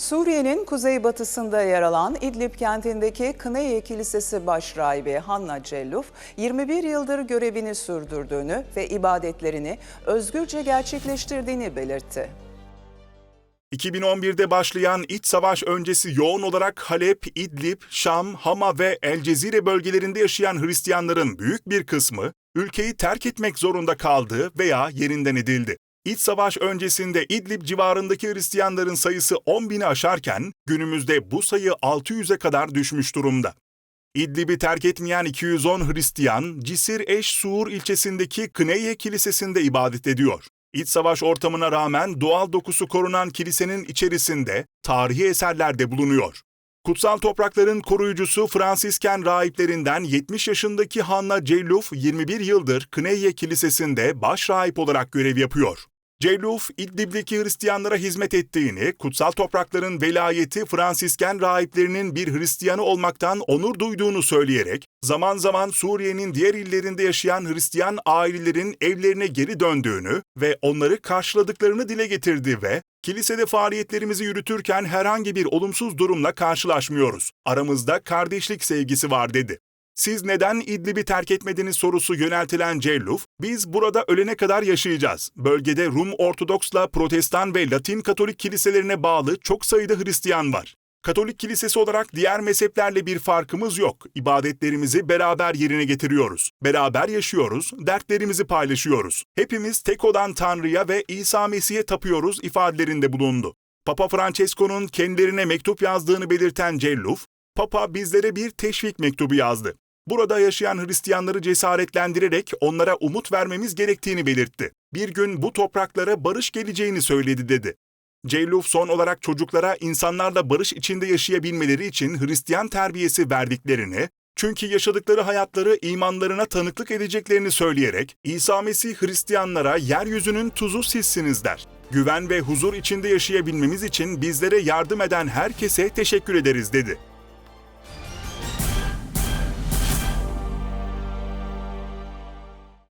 Suriye'nin kuzeybatısında yer alan İdlib kentindeki Kıneye Kilisesi başrahibi Hanna Celluf, 21 yıldır görevini sürdürdüğünü ve ibadetlerini özgürce gerçekleştirdiğini belirtti. 2011'de başlayan iç savaş öncesi yoğun olarak Halep, İdlib, Şam, Hama ve El Cezire bölgelerinde yaşayan Hristiyanların büyük bir kısmı ülkeyi terk etmek zorunda kaldı veya yerinden edildi. İç savaş öncesinde İdlib civarındaki Hristiyanların sayısı 10 bini aşarken günümüzde bu sayı 600'e kadar düşmüş durumda. İdlib'i terk etmeyen 210 Hristiyan, Cisir Eş Suur ilçesindeki Kıneye Kilisesi'nde ibadet ediyor. İç savaş ortamına rağmen doğal dokusu korunan kilisenin içerisinde tarihi eserler de bulunuyor. Kutsal toprakların koruyucusu Fransisken rahiplerinden 70 yaşındaki Hanna Celluf 21 yıldır Kıneye Kilisesi'nde baş rahip olarak görev yapıyor. Celluf, İdlib'deki Hristiyanlara hizmet ettiğini, kutsal toprakların velayeti Fransisken rahiplerinin bir Hristiyanı olmaktan onur duyduğunu söyleyerek, zaman zaman Suriye'nin diğer illerinde yaşayan Hristiyan ailelerin evlerine geri döndüğünü ve onları karşıladıklarını dile getirdi ve Kilisede faaliyetlerimizi yürütürken herhangi bir olumsuz durumla karşılaşmıyoruz. Aramızda kardeşlik sevgisi var dedi. Siz neden İdlib'i terk etmediniz sorusu yöneltilen Celluf, biz burada ölene kadar yaşayacağız. Bölgede Rum Ortodoksla Protestan ve Latin Katolik kiliselerine bağlı çok sayıda Hristiyan var. Katolik kilisesi olarak diğer mezheplerle bir farkımız yok. İbadetlerimizi beraber yerine getiriyoruz. Beraber yaşıyoruz, dertlerimizi paylaşıyoruz. Hepimiz tek olan Tanrı'ya ve İsa Mesih'e tapıyoruz ifadelerinde bulundu. Papa Francesco'nun kendilerine mektup yazdığını belirten Celluf, Papa bizlere bir teşvik mektubu yazdı. Burada yaşayan Hristiyanları cesaretlendirerek onlara umut vermemiz gerektiğini belirtti. Bir gün bu topraklara barış geleceğini söyledi dedi. Celluf son olarak çocuklara insanlarla barış içinde yaşayabilmeleri için Hristiyan terbiyesi verdiklerini, çünkü yaşadıkları hayatları imanlarına tanıklık edeceklerini söyleyerek İsa Mesih Hristiyanlara yeryüzünün tuzu sizsiniz der. Güven ve huzur içinde yaşayabilmemiz için bizlere yardım eden herkese teşekkür ederiz dedi.